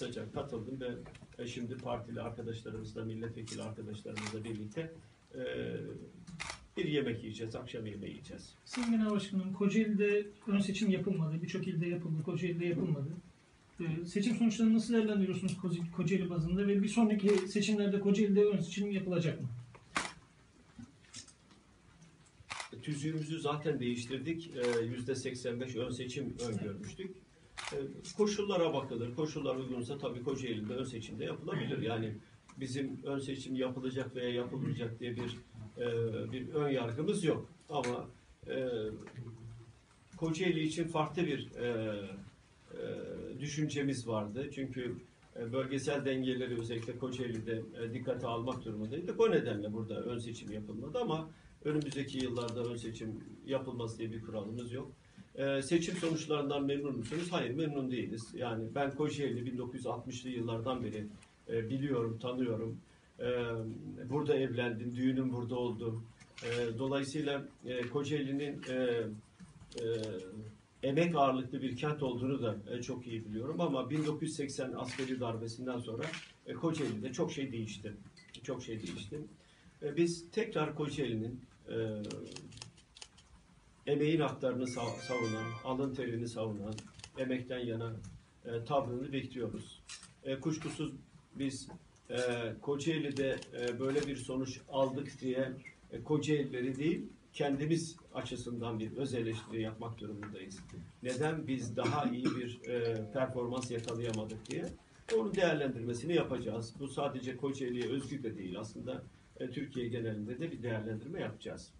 kısaca katıldım ve e, şimdi partili arkadaşlarımızla, milletvekili arkadaşlarımızla birlikte e, bir yemek yiyeceğiz, akşam yemeği yiyeceğiz. Sayın Genel Başkanım, Kocaeli'de ön seçim yapılmadı. Birçok ilde yapıldı, Kocaeli'de yapılmadı. Ee, seçim sonuçlarını nasıl değerlendiriyorsunuz Koca- Kocaeli bazında ve bir sonraki seçimlerde Kocaeli'de ön seçim yapılacak mı? Tüzüğümüzü zaten değiştirdik. Ee, Yüzde 85 ön seçim öngörmüştük. Koşullara bakılır. Koşullar uygunsa tabii Kocaeli'de ön seçimde yapılabilir. Yani bizim ön seçim yapılacak veya yapılmayacak diye bir e, bir ön yargımız yok. Ama e, Kocaeli için farklı bir e, düşüncemiz vardı. Çünkü bölgesel dengeleri özellikle Kocaeli'de dikkate almak durumundaydık. O nedenle burada ön seçim yapılmadı ama önümüzdeki yıllarda ön seçim yapılması diye bir kuralımız yok. E, seçim sonuçlarından memnun musunuz? Hayır memnun değiliz. Yani ben Kocaeli 1960'lı yıllardan beri e, biliyorum, tanıyorum. E, burada evlendim, düğünüm burada oldu. E, dolayısıyla e, Kocaeli'nin e, e, emek ağırlıklı bir kent olduğunu da e, çok iyi biliyorum ama 1980 askeri darbesinden sonra e, Kocaeli'de çok şey değişti. Çok şey değişti. E, biz tekrar Kocaeli'nin e, emeğin haklarını sav- savunan, alın terini savunan, emekten yana e, tavrını bekliyoruz. E, kuşkusuz biz e, Kocaeli'de e, böyle bir sonuç aldık diye e, Kocaelileri değil, kendimiz açısından bir öz eleştiri yapmak durumundayız. Neden biz daha iyi bir e, performans yakalayamadık diye onun değerlendirmesini yapacağız. Bu sadece Kocaeli'ye özgü de değil aslında e, Türkiye genelinde de bir değerlendirme yapacağız.